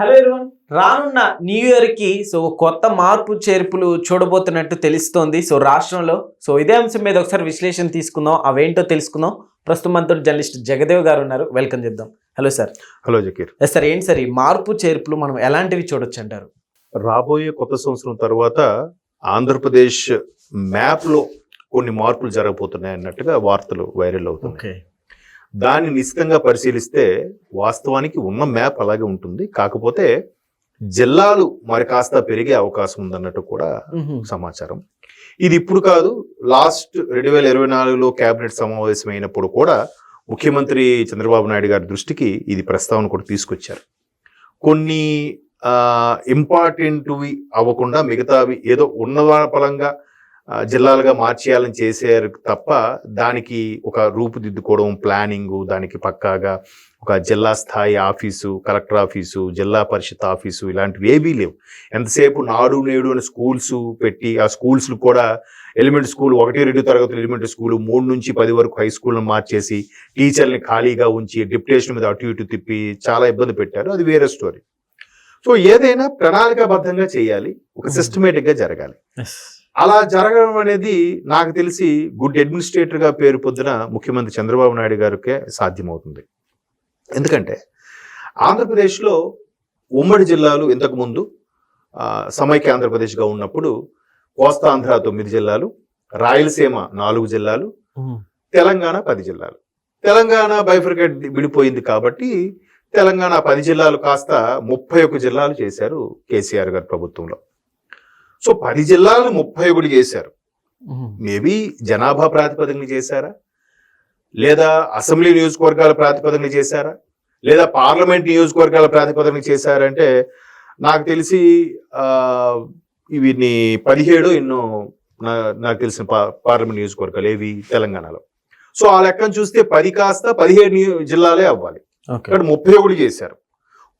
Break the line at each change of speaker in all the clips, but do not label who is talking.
Hello everyone రానున్న new ఇయర్కి so కొత్త మార్పు చేర్పులు చూడబోతున్నట్టు తెలుస్తోంది. సో రాష్ట్రంలో సో ఇదే అంశం మీద ఒకసారి విశ్లేషణ తీసుకుందాం. అవేంటో తెలుసుకుందాం. ప్రస్తుతం మనతో జర్నలిస్ట్ జగదేవ్ గారు ఉన్నారు. వెల్కమ్ చేద్దాం. Hello sir
hello Zakir.
Yes sir ఏంటి సార్ ఈ మార్పు చేర్పులు మనం ఎలాంటివి చూడొచ్చు అంటారు
రాబోయే కొత్త సంవత్సరం తర్వాత ఆంధ్రప్రదేశ్ మ్యాప్లో కొన్ని మార్పులు జరగబోతున్నాయి అన్నట్టుగా వార్తలు వైరల్ అవుతున్నాయి. దాన్ని నిశ్చితంగా పరిశీలిస్తే వాస్తవానికి ఉన్న మ్యాప్ అలాగే ఉంటుంది. కాకపోతే జిల్లాలు మరి కాస్త పెరిగే అవకాశం ఉందన్నట్టు కూడా సమాచారం. ఇది ఇప్పుడు కాదు లాస్ట్ రెండు వేల ఇరవై నాలుగులో కేబినెట్ సమావేశం అయినప్పుడు కూడా ముఖ్యమంత్రి చంద్రబాబు నాయుడు గారి దృష్టికి ఇది ప్రస్తావన కూడా తీసుకొచ్చారు. కొన్ని ఇంపార్టెంట్వి అవ్వకుండా మిగతావి ఏదో ఉన్న పరంగా జిల్లాలుగా మార్చేయాలని చేశారు తప్ప దానికి ఒక రూపుదిద్దుకోవడం ప్లానింగ్ దానికి పక్కాగా ఒక జిల్లా స్థాయి ఆఫీసు కలెక్టర్ ఆఫీసు జిల్లా పరిషత్ ఆఫీసు ఇలాంటివి ఏవీ లేవు. ఎంతసేపు నాడు నేడు అని స్కూల్స్ పెట్టి ఆ స్కూల్స్ కూడా ఎలిమెంటరీ స్కూల్ ఒకటి రెండు తరగతులు ఎలిమెంటరీ స్కూల్ మూడు నుంచి పది వరకు హై స్కూల్ని మార్చేసి టీచర్ని ఖాళీగా ఉంచి డిప్యుటేషన్ మీద అటు ఇటు తిప్పి చాలా ఇబ్బంది పెట్టారు. అది వేరే స్టోరీ. సో ఏదైనా ప్రణాళికాబద్ధంగా చేయాలి. ఒక సిస్టమేటిక్గా జరగాలి. అలా జరగడం అనేది నాకు తెలిసి గుడ్ అడ్మినిస్ట్రేటర్గా పేరు పొందిన ముఖ్యమంత్రి చంద్రబాబు నాయుడు గారికే సాధ్యమవుతుంది. ఎందుకంటే ఆంధ్రప్రదేశ్లో ఉమ్మడి జిల్లాలు ఇంతకు ముందు ఆ, సమైక్య ఆంధ్రప్రదేశ్గా ఉన్నప్పుడు కోస్తాంధ్ర తొమ్మిది జిల్లాలు రాయలసీమ నాలుగు జిల్లాలు తెలంగాణ పది జిల్లాలు. తెలంగాణ బైఫర్కేట్ విడిపోయింది కాబట్టి తెలంగాణ పది జిల్లాలు కాస్త ముప్పై ఒక్క జిల్లాలు చేశారు కేసీఆర్ గారి ప్రభుత్వంలో. సో పది జిల్లాలు ముప్పై ఒకటి చేశారు. మేబీ జనాభా ప్రాతిపదికన చేశారా? లేదా అసెంబ్లీ నియోజకవర్గాల ప్రాతిపదికన చేశారా? లేదా పార్లమెంట్ నియోజకవర్గాల ప్రాతిపదికన చేశారంటే నాకు తెలిసి ఆ, వీటిని పదిహేడు ఎన్నో నాకు తెలిసిన పార్లమెంట్ నియోజకవర్గాలు ఏవి? తెలంగాణలో. సో ఆ లెక్కను చూస్తే పది కాస్త పదిహేడు జిల్లాలే అవ్వాలి. ఇక్కడ ముప్పై ఒకటి చేశారు.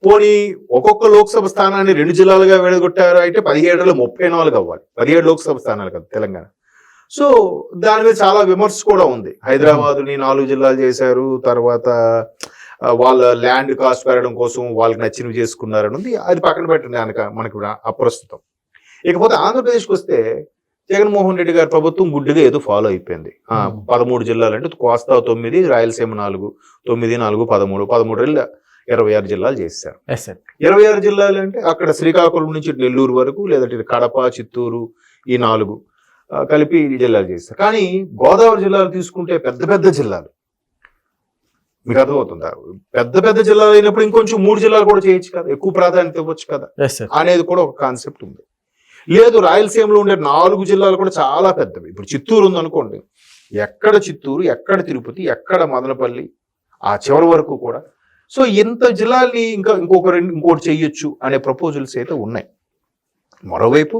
పోనీ ఒక్కొక్క లోక్సభ స్థానాన్ని రెండు జిల్లాలుగా విడగొట్టారు అయితే పదిహేడులో ముప్పై నాలుగు అవ్వాలి. పదిహేడు లోక్సభ స్థానాలు కదా తెలంగాణ. సో దాని మీద చాలా విమర్శ కూడా ఉంది. హైదరాబాదుని నాలుగు జిల్లాలు చేశారు. తర్వాత వాళ్ళ ల్యాండ్ కాస్ట్ పెరగడం కోసం వాళ్ళకి నచ్చినవి చేసుకున్నారని ఉంది. అది పక్కన పెట్టండి కనుక మనకి అప్రస్తుతం. ఇకపోతే ఆంధ్రప్రదేశ్కి వస్తే జగన్మోహన్ రెడ్డి గారి ప్రభుత్వం గుడ్డిగా ఏదో ఫాలో అయిపోయింది. పదమూడు జిల్లాలు అంటే కోస్తా తొమ్మిది రాయలసీమ నాలుగు తొమ్మిది నాలుగు పదమూడు పదమూడు ఇరవై ఆరు జిల్లాలు చేశారు. ఇరవై ఆరు జిల్లాలు అంటే అక్కడ శ్రీకాకుళం నుంచి నెల్లూరు వరకు లేదంటే కడప చిత్తూరు ఈ నాలుగు కలిపి ఈ జిల్లాలు చేస్తారు కానీ గోదావరి జిల్లాలు తీసుకుంటే పెద్ద పెద్ద జిల్లాలు. మీకు అర్థమవుతుందా? పెద్ద పెద్ద జిల్లాలు అయినప్పుడు ఇంకొంచెం మూడు జిల్లాలు కూడా చేయొచ్చు కదా. ఎక్కువ ప్రాధాన్యత ఇవ్వచ్చు కదా. అనేది కూడా ఒక కాన్సెప్ట్ ఉంది. లేదు రాయలసీమలో ఉండే నాలుగు జిల్లాలు కూడా చాలా పెద్దవి. ఇప్పుడు చిత్తూరు ఉందనుకోండి. ఎక్కడ చిత్తూరు ఎక్కడ తిరుపతి ఎక్కడ మదనపల్లి ఆ చివరి వరకు కూడా సో ఇంత జిల్లాల్ని ఇంకా ఇంకొక రెండు ఇంకోటి చేయొచ్చు అనే ప్రపోజల్స్ అయితే ఉన్నాయి. మరోవైపు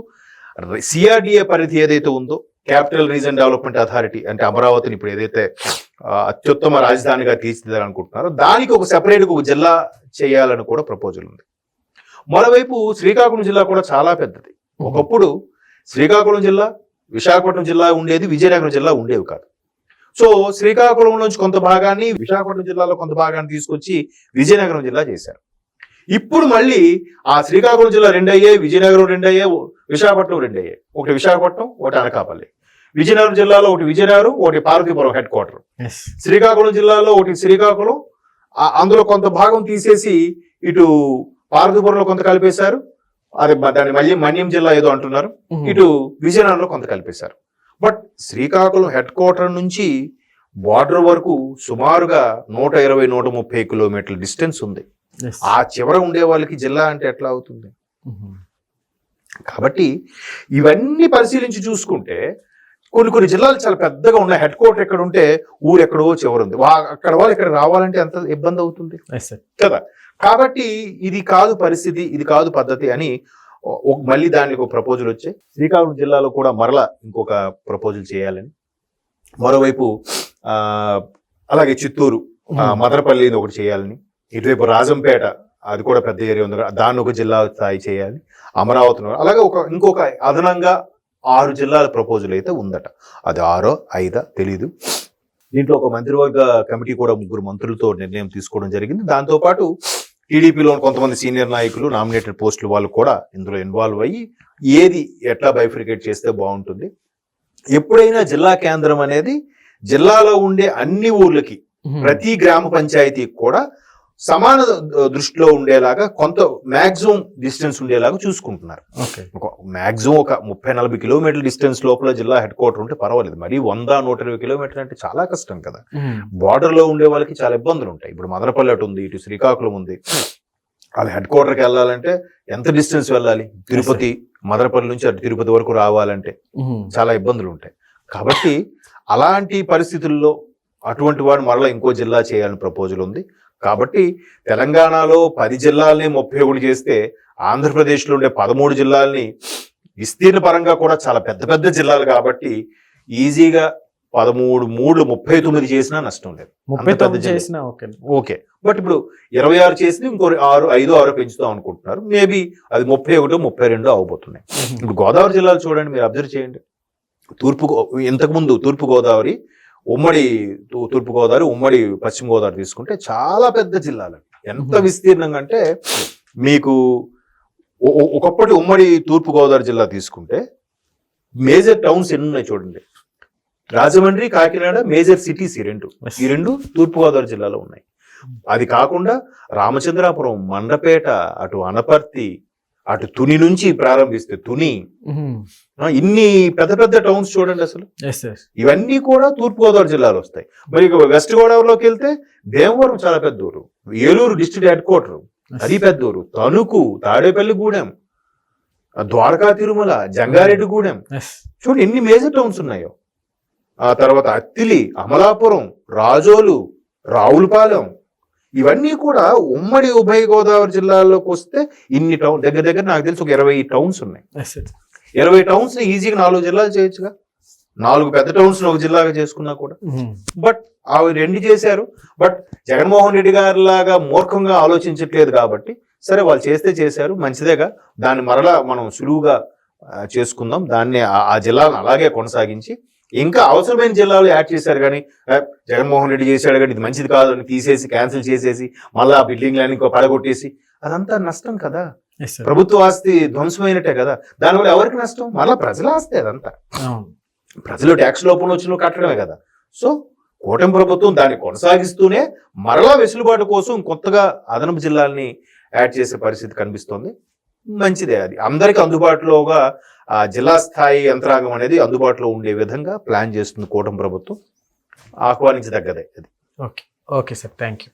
సిఆర్డిఏ పరిధి ఏదైతే ఉందో క్యాపిటల్ రీజన్ డెవలప్మెంట్ అథారిటీ అంటే అమరావతిని ఇప్పుడు ఏదైతే అత్యుత్తమ రాజధానిగా తీర్చిదిద్దాలనుకుంటున్నారో దానికి ఒక సెపరేట్గా ఒక జిల్లా చేయాలని కూడా ప్రపోజల్ ఉంది. మరోవైపు శ్రీకాకుళం జిల్లా కూడా చాలా పెద్దది. ఒకప్పుడు శ్రీకాకుళం జిల్లా విశాఖపట్నం జిల్లా ఉండేది విజయనగరం జిల్లా ఉండేవి కాదు. సో శ్రీకాకుళం నుంచి కొంత భాగాన్ని విశాఖపట్నం జిల్లాలో కొంత భాగాన్ని తీసుకొచ్చి విజయనగరం జిల్లా చేశారు. ఇప్పుడు మళ్ళీ ఆ శ్రీకాకుళం జిల్లా రెండు అయ్యాయి విజయనగరం రెండు అయ్యాయి విశాఖపట్నం రెండు అయ్యాయి ఒకటి విశాఖపట్నం ఒకటి అనకాపల్లి. విజయనగరం జిల్లాలో ఒకటి విజయనగరం ఒకటి పార్వతీపురం హెడ్ క్వార్టర్. శ్రీకాకుళం జిల్లాలో ఒకటి శ్రీకాకుళం. అందులో కొంత భాగం తీసేసి ఇటు పార్వతీపురంలో కొంత కలిపేశారు. అది దాన్ని మళ్ళీ మన్యం జిల్లా ఏదో అంటున్నారు. ఇటు విజయనగరంలో కొంత కలిపేశారు. బట్ శ్రీకాకుళం హెడ్ క్వార్టర్ నుంచి బార్డర్ వరకు సుమారుగా నూట ఇరవై నూట ముప్పై కిలోమీటర్ల డిస్టెన్స్ ఉంది. ఆ చివర ఉండే వాళ్ళకి జిల్లా అంటే ఎట్లా అవుతుంది? కాబట్టి ఇవన్నీ పరిశీలించి చూసుకుంటే కొన్ని కొన్ని జిల్లాలు చాలా పెద్దగా ఉన్నాయి. హెడ్ క్వార్టర్ ఎక్కడ ఉంటే ఊరు ఎక్కడో చివర ఉంది. అక్కడ వాళ్ళు ఇక్కడ రావాలంటే ఎంత ఇబ్బంది అవుతుంది? కదా? కాబట్టి ఇది కాదు పరిస్థితి ఇది కాదు పద్ధతి అని మళ్ళీ దానికి ఒక ప్రపోజల్ వచ్చాయి శ్రీకాకుళం జిల్లాలో కూడా మరలా ఇంకొక ప్రపోజల్ చేయాలని. మరోవైపు ఆ అలాగే చిత్తూరు మదనపల్లి ఒకటి చేయాలని. ఇటువైపు రాజంపేట అది కూడా పెద్ద ఏరియా ఉంది. దాన్ని ఒక జిల్లా స్థాయి చేయాలి అమరావతి అలాగే ఒక ఇంకొక అదనంగా ఆరు జిల్లాల ప్రపోజల్ అయితే ఉందట. అది ఆరో ఐదా తెలీదు. దీంట్లో ఒక మంత్రివర్గ కమిటీ కూడా ముగ్గురు మంత్రులతో నిర్ణయం తీసుకోవడం జరిగింది. దాంతో పాటు టీడీపీలో కొంతమంది సీనియర్ నాయకులు నామినేటెడ్ పోస్టులు వాళ్ళు కూడా ఇందులో ఇన్వాల్వ్ అయ్యి ఏది ఎట్లా బైఫ్రికేట్ చేస్తే బాగుంటుంది? ఎప్పుడైనా జిల్లా కేంద్రం అనేది జిల్లాలో ఉండే అన్ని ఊర్లకి ప్రతి గ్రామ పంచాయతీకి కూడా సమాన దృష్టిలో ఉండేలాగా కొంత మాక్సిమం డిస్టెన్స్ ఉండేలాగా చూసుకుంటున్నారు. మాక్సిమం ఒక ముప్పై నలభై కిలోమీటర్ల డిస్టెన్స్ లోపల జిల్లా హెడ్ క్వార్టర్ ఉంటే పర్వాలేదు. మరి వంద నూట ఇరవై కిలోమీటర్లు అంటే చాలా కష్టం కదా. బార్డర్లో ఉండే వాళ్ళకి చాలా ఇబ్బందులు ఉంటాయి. ఇప్పుడు మదనపల్లి అటు ఉంది ఇటు శ్రీకాకుళం ఉంది. వాళ్ళ హెడ్ క్వార్టర్కి వెళ్ళాలంటే ఎంత డిస్టెన్స్ వెళ్ళాలి? తిరుపతి మదనపల్లి నుంచి అటు తిరుపతి వరకు రావాలంటే చాలా ఇబ్బందులు ఉంటాయి. కాబట్టి అలాంటి పరిస్థితుల్లో అటువంటి వాడు మరలా ఇంకో జిల్లా చేయాలని ప్రపోజల్ ఉంది. కాబట్టి తెలంగాణలో పది జిల్లాల్ని ముప్పై ఒకటి చేస్తే ఆంధ్రప్రదేశ్లో ఉండే పదమూడు జిల్లాల్ని విస్తీర్ణ పరంగా కూడా చాలా పెద్ద పెద్ద జిల్లాలు కాబట్టి ఈజీగా పదమూడు మూడు ముప్పై తొమ్మిది చేసినా నష్టం లేదు.
ముప్పై తొమ్మిది. చేసిన ఓకే.
ఓకే. బట్ ఇప్పుడు ఇరవై ఆరు చేసి ఇంకో ఆరు ఐదో ఆరో పెంచుదాం అనుకుంటున్నారు. మేబీ అది ముప్పై ఒకటో ముప్పై రెండో అవబోతున్నాయి. ఇప్పుడు గోదావరి జిల్లాలు చూడండి మీరు అబ్జర్వ్ చేయండి. తూర్పు ఇంతకుముందు తూర్పు గోదావరి ఉమ్మడి తూ- తూర్పు గోదావరి ఉమ్మడి పశ్చిమ గోదావరి తీసుకుంటే చాలా పెద్ద జిల్లాలు ఎంత. విస్తీర్ణంగా అంటే మీకు ఒకప్పటి ఉమ్మడి తూర్పు గోదావరి జిల్లా తీసుకుంటే మేజర్ టౌన్స్ ఎన్ని ఉన్నాయి చూడండి. రాజమండ్రి కాకినాడ మేజర్ సిటీస్ ఈ రెండు. ఈ రెండు తూర్పు గోదావరి జిల్లాలో ఉన్నాయి. అది కాకుండా రామచంద్రాపురం మండపేట అటు అనపర్తి అటు తుని నుంచి ప్రారంభిస్తే తుని. ఇన్ని పెద్ద పెద్ద టౌన్స్ చూడండి అసలు. ఇవన్నీ కూడా తూర్పు గోదావరి జిల్లాలో వస్తాయి. మరి వెస్ట్ గోదావరిలోకి వెళ్తే భీమవరం చాలా పెద్ద ఊరు. ఏలూరు డిస్ట్రిక్ట్ హెడ్ క్వార్టర్ అది పెద్ద ఊరు. తణుకు తాడేపల్లిగూడెం ద్వారకా తిరుమల జంగారెడ్డిగూడెం చూడండి ఎన్ని మేజర్ టౌన్స్ ఉన్నాయో. ఆ తర్వాత అత్తిలి అమలాపురం రాజోలు రావులపాలెం ఇవన్నీ కూడా ఉమ్మడి ఉభయ గోదావరి జిల్లాల్లోకి వస్తే ఇన్ని టౌన్ దగ్గర దగ్గర నాకు తెలిసి ఒక ఇరవై టౌన్స్ ఉన్నాయి. ఇరవై టౌన్స్ ఈజీగా నాలుగు జిల్లాలు చేయొచ్చుగా. నాలుగు పెద్ద టౌన్స్ ఒక జిల్లాగా చేసుకున్నా కూడా. బట్ అవి రెండు చేశారు. బట్ జగన్మోహన్ రెడ్డి గారి లాగా మూర్ఖంగా ఆలోచించట్లేదు కాబట్టి సరే వాళ్ళు చేస్తే చేశారు. మంచిదేగా. దాన్ని మరలా మనం సులువుగా ఆ, చేసుకుందాం. దాన్ని ఆ- ఆ జిల్లాలను అలాగే కొనసాగించి ఇంకా అవసరమైన జిల్లాలు యాడ్ చేశారు కానీ జగన్మోహన్ రెడ్డి చేశాడు కానీ ఇది మంచిది కాదు అని తీసేసి క్యాన్సిల్ చేసేసి మళ్ళీ ఆ బిల్డింగ్లన్నీ ఇంకో పడగొట్టేసి అదంతా నష్టం కదా. ప్రభుత్వ ఆస్తి ధ్వంసమైనట్టే కదా. దానివల్ల ఎవరికి నష్టం? మళ్ళీ ప్రజల ఆస్తి అదంతా. ప్రజలు ట్యాక్స్ లోపల వచ్చిన కట్టడమే కదా. సో కూటమి ప్రభుత్వం దాన్ని కొనసాగిస్తూనే మరలా వెసులుబాటు కోసం కొత్తగా అదనపు జిల్లాల్ని యాడ్ చేసే పరిస్థితి కనిపిస్తోంది. మంచిదే అది. అందరికి అందుబాటులోగా జిల్లా స్థాయి యంత్రాంగం అనేది అందుబాటులో ఉండే విధంగా ప్లాన్ చేస్తుంది కూటమి ప్రభుత్వం. ఆహ్వానించదగ్గదే అది.
Okay. Okay sir. Thank you